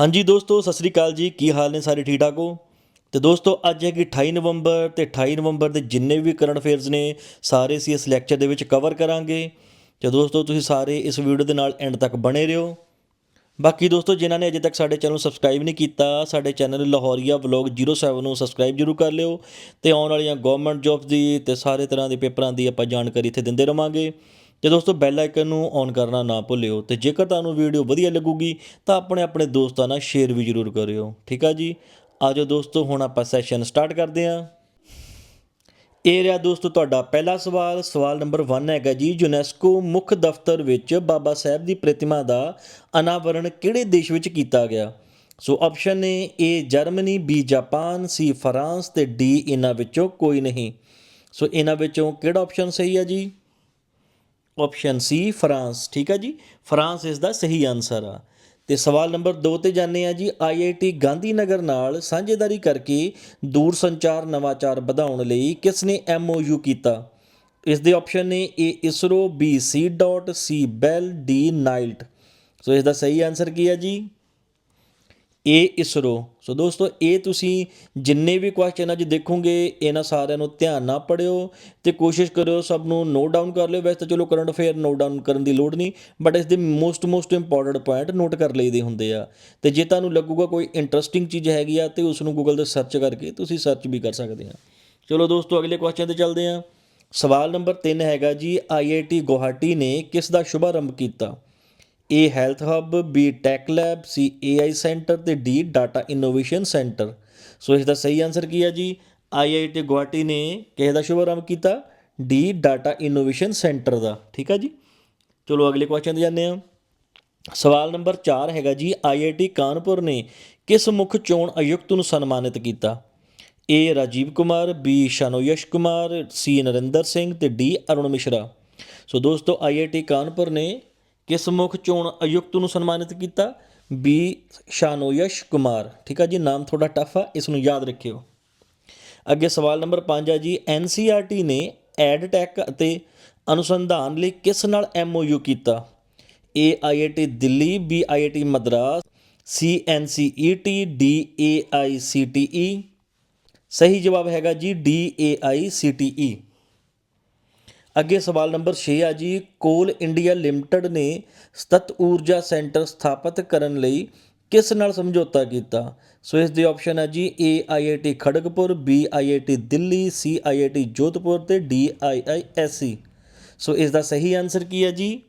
ਹਾਂਜੀ ਦੋਸਤੋ, ਸਤਿ ਸ੍ਰੀ ਅਕਾਲ ਜੀ। ਕੀ ਹਾਲ ਨੇ ਸਾਰੇ ਠੀਕ ਠਾਕ ਹੋ? ਤੇ ਦੋਸਤੋ, ਅੱਜ ਹੈਗੀ 28 ਨਵੰਬਰ ਤੇ 28 ਨਵੰਬਰ ਦੇ ਜਿੰਨੇ ਵੀ ਕਰੰਟ ਅਫੇਅਰਸ ਨੇ, ਸਾਰੇ ਅਸੀਂ ਇਸ ਲੈਕਚਰ ਦੇ ਵਿੱਚ ਕਵਰ ਕਰਾਂਗੇ। ਤੇ ਦੋਸਤੋ, ਤੁਸੀਂ ਸਾਰੇ ਇਸ ਵੀਡੀਓ ਦੇ ਨਾਲ ਐਂਡ ਤੱਕ ਬਣੇ ਰਹੋ। ਬਾਕੀ ਦੋਸਤੋ, ਜਿਨ੍ਹਾਂ ਨੇ ਅਜੇ ਤੱਕ ਸਾਡੇ ਚੈਨਲ ਨੂੰ ਸਬਸਕ੍ਰਾਈਬ ਨਹੀਂ ਕੀਤਾ, ਸਾਡੇ ਚੈਨਲ ਲਾਹੌਰੀਆ ਵਲੌਗ 07 ਨੂੰ ਸਬਸਕ੍ਰਾਈਬ ਜਰੂਰ ਕਰ ਲਿਓ। ਤੇ ਆਉਣ ਵਾਲੀਆਂ ਗਵਰਨਮੈਂਟ ਜੌਬਸ ਦੀ ਤੇ ਸਾਰੇ ਤਰ੍ਹਾਂ ਦੇ ਪੇਪਰਾਂ ਦੀ ਆਪਾਂ ਜਾਣਕਾਰੀ ਇੱਥੇ ਦਿੰਦੇ ਰਵਾਂਗੇ। ਤੇ ਦੋਸਤੋ ਬੈਲ ਆਈਕਨ ਨੂੰ ਔਨ ਕਰਨਾ ਨਾ ਭੁੱਲਿਓ ਤੇ ਜੇਕਰ ਤੁਹਾਨੂੰ ਵੀਡੀਓ ਵਧੀਆ ਲੱਗੂਗੀ, ਤਾਂ ਆਪਣੇ ਆਪਣੇ ਦੋਸਤਾਂ ਨਾਲ ਸ਼ੇਅਰ ਵੀ ਜਰੂਰ ਕਰਿਓ। ਠੀਕ ਆ ਜੀ? ਆਜੋ ਦੋਸਤੋ, ਹੁਣ ਆਪਾਂ ਸੈਸ਼ਨ ਸਟਾਰਟ ਕਰਦੇ ਹਾਂ। ਇਹ ਰਿਹਾ ਦੋਸਤੋ ਤੁਹਾਡਾ ਪਹਿਲਾ ਸਵਾਲ। ਸਵਾਲ ਨੰਬਰ 1 ਹੈਗਾ ਜੀ ਯੂਨੈਸਕੋ ਮੁੱਖ ਦਫ਼ਤਰ ਵਿੱਚ ਬਾਬਾ ਸਾਹਿਬ ਦੀ ਪ੍ਰਤਿਮਾ ਦਾ ਅਨਾਵਰਣ ਕਿਹੜੇ ਦੇਸ਼ ਵਿੱਚ ਕੀਤਾ ਗਿਆ? ਸੋ ਆਪਸ਼ਨ ਨੇ A Germany B Japan C France ਤੇ ਡੀ ਇਹਨਾਂ ਵਿੱਚੋਂ ਕੋਈ ਨਹੀਂ। ਸੋ ਇਹਨਾਂ ਵਿੱਚੋਂ ਕਿਹੜਾ ਆਪਸ਼ਨ ਸਹੀ ਹੈ ਜੀ? ਆਪਸ਼ਨ ਸੀ ਫਰਾਂਸ, ਠੀਕ ਆ ਜੀ? ਫਰਾਂਸ ਇਸ ਦਾ ਸਹੀ ਆਨਸਰ ਆ। ਤੇ ਸਵਾਲ ਨੰਬਰ 2 ਤੇ ਜਾਂਦੇ ਆ ਜੀ ਆਈਆਈਟੀ ਗਾਂਧੀਨਗਰ ਨਾਲ ਸਾਂਝੇਦਾਰੀ ਕਰਕੇ ਦੂਰ ਸੰਚਾਰ ਨਵਾਚਾਰ ਵਧਾਉਣ ਲਈ ਕਿਸ ਨੇ ਐਮਓਯੂ ਕੀਤਾ? ਇਸ ਦੇ ਆਪਸ਼ਨ ਨੇ A ISRO B C DOT C BEL D NIELIT so ਇਸ ਦਾ ਸਹੀ ਆਨਸਰ ਕੀ ਹੈ ਜੀ? ਏ ਇਸਰੋ। ਸੋ ਦੋਸਤੋ, ਇਹ ਤੁਸੀਂ ਜਿੰਨੇ ਵੀ ਕੁਐਸਚਨ ਅੱਜ ਦੇਖੋਗੇ, ਇਹਨਾਂ ਸਾਰਿਆਂ ਨੂੰ ਧਿਆਨ ਨਾਲ ਪੜਿਓ ਤੇ ਕੋਸ਼ਿਸ਼ ਕਰਿਓ ਸਭ ਨੂੰ ਨੋਟ ਡਾਊਨ ਕਰ ਲਿਓ। ਵੈਸੇ ਤਾਂ ਚਲੋ ਕਰੰਟ ਅਫੇਅਰ ਨੋਟ ਡਾਊਨ ਕਰਨ ਦੀ ਲੋੜ ਨਹੀਂ ਬਟ ਇਸ ਦੇ most most important point note ਕਰ ਲਈਦੇ ਹੁੰਦੇ ਆ। ਤੇ ਜੇ ਤੁਹਾਨੂੰ ਲੱਗੂਗਾ ਕੋਈ ਇੰਟਰਸਟਿੰਗ ਚੀਜ਼ ਹੈਗੀ ਆ ਤੇ ਉਸ ਨੂੰ ਗੂਗਲ ਤੇ ਸਰਚ ਕਰਕੇ ਤੁਸੀਂ ਸਰਚ ਵੀ ਕਰ ਸਕਦੇ ਆ। ਚਲੋ ਦੋਸਤੋ, ਅਗਲੇ ਕੁਐਸਚਨ ਤੇ ਚੱਲਦੇ ਆ। ਸਵਾਲ ਨੰਬਰ 3 ਹੈਗਾ ਜੀ ਆਈਆਈਟੀ ਗੁਹਾਟੀ ਨੇ ਕਿਸ ਦਾ ਸ਼ੁਭਾਰੰਭ ਕੀਤਾ? A health hub, B tech lab, C AI centre ਤੇ D data innovation centre. So ਇਸ ਦਾ ਸਹੀ ਆਨਸਰ ਕੀ ਹੈ ਜੀ? ਆਈਆਈਟੀ ਗੁਹਾਟੀ ਨੇ ਕਿਸੇ ਦਾ ਸ਼ੁਭਾਰੰਭ ਕੀਤਾ? ਡੀ ਡਾਟਾ ਇਨੋਵੇਸ਼ਨ ਸੈਂਟਰ ਦਾ। ਠੀਕ ਹੈ ਜੀ? ਚਲੋ ਅਗਲੇ ਕੁਐਸਚਨ ਤੇ ਜਾਂਦੇ ਹਾਂ। ਸਵਾਲ ਨੰਬਰ 4 ਹੈਗਾ ਜੀ ਆਈਆਈਟੀ ਕਾਨਪੁਰ ਨੇ ਕਿਸ ਮੁੱਖ ਚੋਣ ਆਯੁਕਤ ਨੂੰ ਸਨਮਾਨਿਤ ਕੀਤਾ? ਏ ਰਾਜੀਵ ਕੁਮਾਰ, ਬੀ ਸ਼ਾਨੋਯਸ਼ ਕੁਮਾਰ, ਸੀ ਨਰਿੰਦਰ ਸਿੰਘ ਤੇ ਡੀ ਅਰੁਣ ਮਿਸ਼ਰਾ। ਸੋ ਦੋਸਤੋ ਆਈਆਈਟੀ ਕਾਨਪੁਰ ਨੇ ਕਿਸ ਮੁੱਖ ਚੋਣ ਆਯੁਕਤ ਨੂੰ ਸਨਮਾਨਿਤ ਕੀਤਾ? ਬੀ ਸ਼ਾਨੋਯਸ਼ ਕੁਮਾਰ। ਠੀਕ ਆ ਜੀ, ਨਾਮ ਥੋੜਾ ਟਫ ਆ, ਇਸ ਨੂੰ ਯਾਦ ਰੱਖਿਓ। ਅੱਗੇ ਸਵਾਲ ਨੰਬਰ 5 ਆ ਜੀ ਐਨਸੀਆਰਟੀ ਨੇ ਐਡਟੈਕ ਅਤੇ ਅਨੁਸੰਧਾਨ ਲਈ ਕਿਸ ਨਾਲ ਐਮਓਯੂ ਕੀਤਾ? A IIT Delhi B IIT Madras C NCET D A I C T E. ਸਹੀ ਜਵਾਬ ਹੈਗਾ ਜੀ D A I C T ਈ। ਅੱਗੇ ਸਵਾਲ ਨੰਬਰ 6 ਆ ਜੀ। ਕੋਲ ਇੰਡੀਆ ਲਿਮਟਿਡ ਨੇ ਸਤਤ ਊਰਜਾ ਸੈਂਟਰ ਸਥਾਪਿਤ ਕਰਨ ਲਈ ਕਿਸ ਨਾਲ ਸਮਝੌਤਾ ਕੀਤਾ? ਸੋ ਇਸ ਦੀ ਆਪਸ਼ਨ ਹੈ ਜੀ A IIT Kharagpur B IIT Delhi C IIT Jodhpur ਤੇ ਡੀ ਆਈਆਈਐਸਸੀ ਸੋ ਇਸ ਦਾ ਸਹੀ ਆਨਸਰ ਕੀ ਹੈ ਜੀ?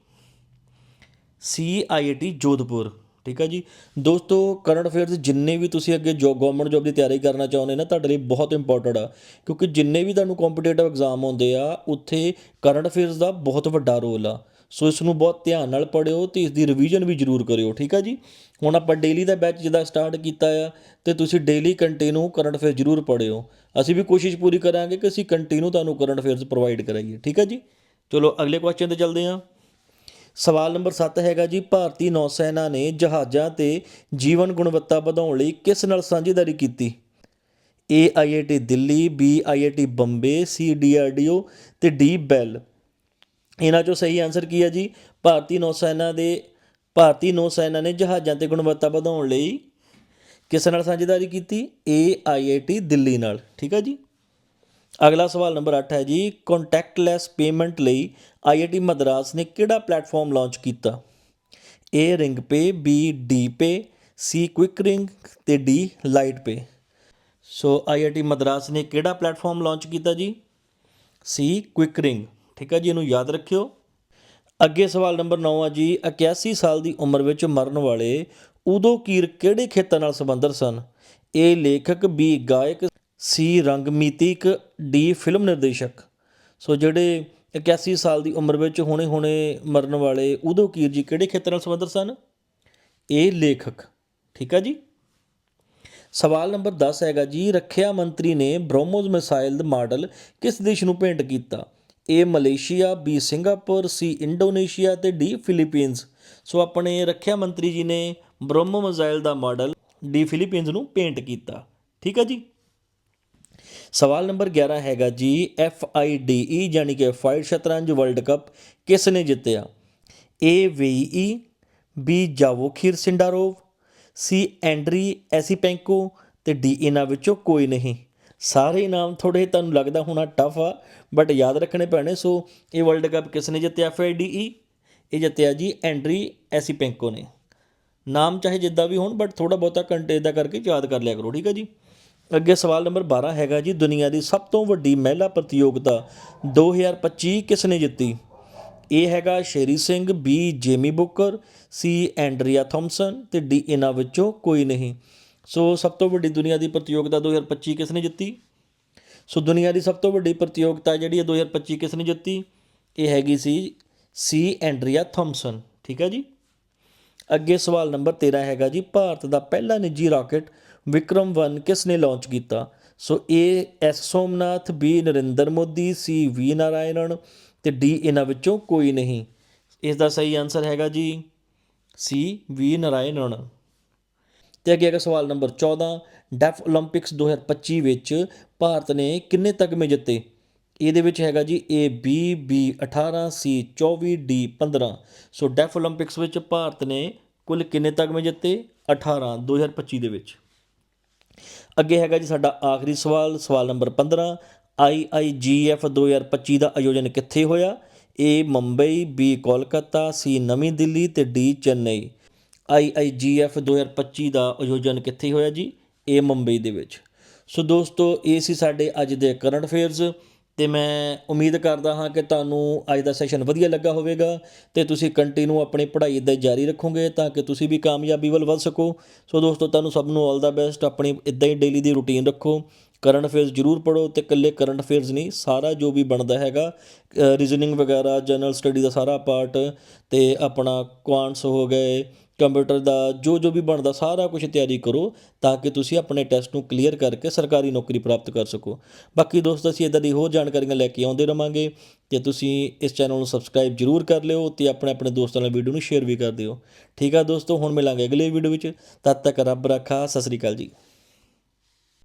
C IIT Jodhpur. ਠੀਕ ਹੈ ਜੀ। ਦੋਸਤੋ, ਕਰੰਟ ਅਫੇਅਰਸ ਜਿੰਨੇ ਵੀ ਤੁਸੀਂ ਅੱਗੇ ਜੋ ਗਵਰਨਮੈਂਟ ਜੋਬ ਦੀ ਤਿਆਰੀ ਕਰਨਾ ਚਾਹੁੰਦੇ ਨਾ, ਤੁਹਾਡੇ ਲਈ ਬਹੁਤ ਇੰਪੋਰਟੈਂਟ ਆ। ਕਿਉਂਕਿ ਜਿੰਨੇ ਵੀ ਤੁਹਾਨੂੰ ਕੰਪੀਟੀਟਿਵ ਐਗਜ਼ਾਮ ਆਉਂਦੇ ਆ, ਉੱਥੇ ਕਰੰਟ ਅਫੇਅਰਸ ਦਾ ਬਹੁਤ ਵੱਡਾ ਰੋਲ ਆ। ਸੋ ਇਸ ਨੂੰ ਬਹੁਤ ਧਿਆਨ ਨਾਲ ਪੜਿਓ ਤੇ ਇਸ ਦੀ ਰਿਵੀਜ਼ਨ ਵੀ ਜ਼ਰੂਰ ਕਰਿਓ, ਠੀਕ ਹੈ ਜੀ। ਹੁਣ ਆਪਾਂ ਡੇਲੀ ਦਾ ਬੈਚ ਜਿਹਦਾ ਸਟਾਰਟ ਕੀਤਾ ਆ, ਤੇ ਤੁਸੀਂ ਡੇਲੀ ਕੰਟੀਨਿਊ ਕਰੰਟ ਅਫੇਅਰ ਜ਼ਰੂਰ ਪੜਿਓ ਅਸੀਂ ਵੀ ਕੋਸ਼ਿਸ਼ ਪੂਰੀ ਕਰਾਂਗੇ ਕਿ ਅਸੀਂ ਕੰਟੀਨਿਊ ਤੁਹਾਨੂੰ ਕਰੰਟ ਅਫੇਅਰਸ ਪ੍ਰੋਵਾਈਡ ਕਰਾਈਏ, ਠੀਕ ਹੈ ਜੀ। ਚਲੋ, ਅਗਲੇ ਕੁਐਸਚਨ ਤੇ ਚੱਲਦੇ ਹਾਂ ਸਵਾਲ ਨੰਬਰ 7 ਹੈਗਾ ਜੀ, ਭਾਰਤੀ ਨੌ ਸੈਨਾ ਨੇ ਜਹਾਜ਼ਾਂ ਤੇ ਜੀਵਨ ਗੁਣਵੱਤਾ ਵਧਾਉਣ ਲਈ ਕਿਸ ਨਾਲ ਸਾਂਝੇਦਾਰੀ ਕੀਤੀ? A IIT Delhi B IIT Bombay C DRDO ਤੇ ਡੀ ਬੈਲ। ਇਹਨਾਂ ਚੋਂ ਸਹੀ ਆਨਸਰ ਕੀ ਹੈ ਜੀ? ਭਾਰਤੀ ਨੌ ਸੈਨਾ ਦੇ, ਭਾਰਤੀ ਨੌ ਸੈਨਾ ਨੇ ਜਹਾਜ਼ਾਂ ਤੇ ਗੁਣਵੱਤਾ ਵਧਾਉਣ ਲਈ ਕਿਸ ਨਾਲ ਸਾਂਝੇਦਾਰੀ ਕੀਤੀ? ਏ ਆਈਆਈਟੀ ਦਿੱਲੀ ਨਾਲ। ਠੀਕ ਹੈ ਜੀ? ਅਗਲਾ ਸਵਾਲ ਨੰਬਰ 8 ਹੈ ਜੀ ਕੰਟੈਕਟਲੈਸ ਪੇਮੈਂਟ ਲਈ ਆਈਆਈਟੀ ਮਦਰਾਸ ਨੇ ਕਿਹੜਾ ਪਲੇਟਫਾਰਮ ਲਾਂਚ ਕੀਤਾ? A ring pay B D pay C quick ring ਤੇ D light pay so IIT Madras ਨੇ ਕਿਹੜਾ ਪਲੇਟਫਾਰਮ ਲਾਂਚ ਕੀਤਾ ਜੀ? ਸੀ ਕੁਇਕ ਰਿੰਗ ਠੀਕ ਹੈ ਜੀ, ਇਹਨੂੰ ਯਾਦ ਰੱਖਿਓ। ਅੱਗੇ ਸਵਾਲ ਨੰਬਰ 9 ਆ ਜੀ 81 ਸਾਲ ਦੀ ਉਮਰ ਵਿੱਚ ਮਰਨ ਵਾਲੇ ਉਦੋਂ ਕੀਰ ਕਿਹੜੇ ਖੇਤਰ ਨਾਲ ਸੰਬੰਧਿਤ ਸਨ? ਇਹ ਲੇਖਕ ਬੀ ਗਾਇਕ ਸੀ ਰੰਗਮੀਤਿਕ ਡੀ ਫਿਲਮ ਨਿਰਦੇਸ਼ਕ। ਸੋ ਜਿਹੜੇ 81 ਸਾਲ ਦੀ ਉਮਰ ਵਿੱਚ ਹੁਣੇ ਹੁਣੇ ਮਰਨ ਵਾਲੇ ਉਦੋਂ ਕੀਰ ਜੀ, ਕਿਹੜੇ ਖੇਤਰ ਨਾਲ ਸੰਬੰਧਿਤ ਸਨ? ਇਹ ਲੇਖਕ। ਠੀਕ ਹੈ ਜੀ? ਸਵਾਲ ਨੰਬਰ 10 ਹੈਗਾ ਜੀ, ਰੱਖਿਆ ਮੰਤਰੀ ਨੇ ਬ੍ਰਹਮੋਸ ਮਿਸਾਈਲ ਦਾ ਮਾਡਲ ਕਿਸ ਦੇਸ਼ ਨੂੰ ਭੇਂਟ ਕੀਤਾ? A Malaysia B Singapore C Indonesia ਤੇ ਡੀ ਫਿਲੀਪੀਨਸ। ਸੋ ਆਪਣੇ ਰੱਖਿਆ ਮੰਤਰੀ ਜੀ ਨੇ ਬ੍ਰਹਮੋ ਮਿਸਾਈਲ ਦਾ ਮਾਡਲ ਡੀ ਫਿਲੀਪੀਨਸ ਨੂੰ ਭੇਂਟ ਕੀਤਾ। ਠੀਕ ਹੈ ਜੀ? ਸਵਾਲ ਨੰਬਰ 11 ਹੈਗਾ ਜੀ ਐਫ ਆਈ ਡੀ ਈ ਯਾਨੀ ਕਿ ਫਾਈਡ ਸ਼ਤਰੰਜ ਵਰਲਡ ਕੱਪ ਕਿਸ ਨੇ ਜਿੱਤਿਆ? ਏ ਵੀਈ ਬੀ ਜਾਵੋਖੀਰ ਸਿੰਡਾਰੋਵ ਸੀ ਐਂਡਰੀ ਐਸੀਪੈਂਕੋ ਤੇ ਡੀ ਇਹਨਾਂ ਵਿੱਚੋਂ ਕੋਈ ਨਹੀਂ। ਸਾਰੇ ਨਾਮ ਥੋੜੇ ਤੁਹਾਨੂੰ ਲੱਗਦਾ ਹੋਣਾ ਟਫ ਆ ਬਟ ਯਾਦ ਰੱਖਣੇ ਪੈਣੇ, ਸੋ ਇਹ ਵਰਲਡ ਕੱਪ ਕਿਸ ਨੇ ਜਿੱਤਿਆ? ਐਫ ਆਈ ਡੀ ਈ ਇਹ ਜਿੱਤਿਆ ਜੀ ਐਂਡਰੀ ਐਸੀਪੈਂਕੋ ਨੇ। ਨਾਮ ਚਾਹੇ ਜਿੱਦਾਂ ਵੀ ਹੋਣ ਬਟ ਥੋੜਾ ਬਹੁਤਾ ਕੰਟੇ ਦਾ ਕਰਕੇ ਯਾਦ ਕਰ ਲਿਆ ਕਰੋ, ਠੀਕ ਹੈ ਜੀ? ਅੱਗੇ ਸਵਾਲ ਨੰਬਰ 12 ਹੈਗਾ ਜੀ, ਦੁਨੀਆ ਦੀ ਸਭ ਤੋਂ ਵੱਡੀ ਮਹਿਲਾ ਪ੍ਰਤੀਯੋਗਤਾ 2025 ਕਿਸ ਨੇ ਜਿੱਤੀ? ਇਹ ਹੈਗਾ Sherry Singh B Jamie Booker C Andrea Thompson ਤੇ ਡੀ ਇਹਨਾਂ ਵਿੱਚੋਂ ਕੋਈ ਨਹੀਂ। ਸੋ ਸਭ ਤੋਂ ਵੱਡੀ ਦੁਨੀਆ ਦੀ ਪ੍ਰਤੀਯੋਗਤਾ 2025 ਕਿਸ ਨੇ ਜਿੱਤੀ? ਸੋ ਦੁਨੀਆ ਦੀ ਸਭ ਤੋਂ ਵੱਡੀ ਪ੍ਰਤੀਯੋਗਤਾ ਜਿਹੜੀ ਹੈ 2025 ਕਿਸ ਨੇ ਜਿੱਤੀ? ਇਹ ਹੈਗੀ ਸੀ ਸੀ ਐਂਡਰੀਆ ਥੌਮਸਨ, ਠੀਕ ਹੈ ਜੀ? ਅੱਗੇ ਸਵਾਲ ਨੰਬਰ 13 ਹੈਗਾ ਜੀ, ਭਾਰਤ ਦਾ ਪਹਿਲਾ ਨਿੱਜੀ ਰਾਕਟ ਵਿਕਰਮ 1 ਕਿਸ ਨੇ ਲਾਂਚ ਕੀਤਾ? So A S Somnath B Narendra Modi C V Narayanan ਤੇ ਡੀ ਇਹਨਾਂ ਵਿੱਚੋਂ ਕੋਈ ਨਹੀਂ। ਇਸ ਦਾ ਸਹੀ ਆਨਸਰ ਹੈਗਾ ਜੀ ਸੀ ਵੀ ਨਾਰਾਇਣਨ। ਤੇ ਅੱਗੇ ਹੈਗਾ ਸਵਾਲ ਨੰਬਰ 14 ਡੈਫ 올림픽ਸ 2025 ਵਿੱਚ ਭਾਰਤ ਨੇ ਕਿੰਨੇ ਤਗਮੇ ਜਿੱਤੇ? ਇਹਦੇ ਵਿੱਚ ਹੈਗਾ ਜੀ A B B 18 C 24 D 15 so deaf 올림픽ਸ ਵਿੱਚ ਭਾਰਤ ਨੇ ਕੁੱਲ ਕਿੰਨੇ ਤਗਮੇ ਜਿੱਤੇ? 18 2025 ਦੇ ਵਿੱਚ। ਅੱਗੇ ਹੈਗਾ ਜੀ ਸਾਡਾ ਆਖਰੀ ਸਵਾਲ ਸਵਾਲ ਨੰਬਰ 15 IIGF 2025 ਦਾ ਆਯੋਜਨ ਕਿੱਥੇ ਹੋਇਆ? A Mumbai B Kolkata C ਨਵੀਂ ਦਿੱਲੀ ਤੇ D ਚੇਨਈ। IIGF 2025 ਦਾ ਆਯੋਜਨ ਕਿੱਥੇ ਹੋਇਆ ਜੀ? ਇਹ ਮੁੰਬਈ ਦੇ ਵਿੱਚ। ਸੋ ਦੋਸਤੋ, ਇਹ ਸੀ ਸਾਡੇ ਅੱਜ ਦੇ ਕਰੰਟ ਅਫੇਅਰਸ। ਅਤੇ ਮੈਂ ਉਮੀਦ ਕਰਦਾ ਹਾਂ ਕਿ ਤੁਹਾਨੂੰ ਅੱਜ ਦਾ ਸੈਸ਼ਨ ਵਧੀਆ ਲੱਗਾ ਹੋਵੇਗਾ ਅਤੇ ਤੁਸੀਂ ਕੰਟੀਨਿਊ ਆਪਣੀ ਪੜ੍ਹਾਈ ਦੇ ਜਾਰੀ ਰੱਖੋਗੇ ਤਾਂ ਕਿ ਤੁਸੀਂ ਵੀ ਕਾਮਯਾਬੀ ਵੱਲ ਵੱਧ ਸਕੋ। ਸੋ ਦੋਸਤੋ, ਤੁਹਾਨੂੰ ਸਭ ਨੂੰ ਆਲ ਦਾ ਬੈਸਟ ਆਪਣੀ ਇੱਦਾਂ ਹੀ ਡੇਲੀ ਦੀ ਰੁਟੀਨ ਰੱਖੋ। ਕਰੰਟ ਅਫੇਅਰਸ ਜ਼ਰੂਰ ਪੜੋ ਤੇ ਇਕੱਲੇ ਕਰੰਟ ਅਫੇਅਰਸ ਨਹੀਂ, ਸਾਰਾ ਜੋ ਵੀ ਬਣਦਾ ਹੈਗਾ ਰੀਜ਼ਨਿੰਗ ਵਗੈਰਾ ਜਨਰਲ ਸਟੱਡੀ ਦਾ ਸਾਰਾ ਪਾਰਟ ਤੇ ਆਪਣਾ ਕੁਆਂਟਸ ਹੋ ਗਏ ਕੰਪਿਊਟਰ ਦਾ ਜੋ ਜੋ ਵੀ ਬਣਦਾ ਸਾਰਾ ਕੁਝ ਤਿਆਰੀ ਕਰੋ ਤਾਂ ਕਿ ਤੁਸੀਂ ਆਪਣੇ ਟੈਸਟ ਨੂੰ ਕਲੀਅਰ ਕਰਕੇ ਸਰਕਾਰੀ ਨੌਕਰੀ ਪ੍ਰਾਪਤ ਕਰ ਸਕੋ। ਬਾਕੀ ਦੋਸਤੋ, ਅਸੀਂ ਇਦਾਂ ਦੀ ਹੋਰ ਜਾਣਕਾਰੀਆਂ ਲੈ ਕੇ ਆਉਂਦੇ ਰਵਾਂਗੇ ਤੇ ਤੁਸੀਂ ਇਸ ਚੈਨਲ ਨੂੰ ਸਬਸਕ੍ਰਾਈਬ ਜਰੂਰ ਕਰ ਲਿਓ ਤੇ ਆਪਣੇ ਆਪਣੇ ਦੋਸਤਾਂ ਨਾਲ ਵੀਡੀਓ ਨੂੰ ਸ਼ੇਅਰ ਵੀ ਕਰ ਦਿਓ। ਠੀਕ ਆ ਦੋਸਤੋ, ਹੁਣ ਮਿਲਾਂਗੇ ਅਗਲੇ ਵੀਡੀਓ ਵਿੱਚ। ਤਦ ਤੱਕ ਰੱਬ ਰੱਖਾ, ਸਤਿ ਸ੍ਰੀ ਅਕਾਲ ਜੀ।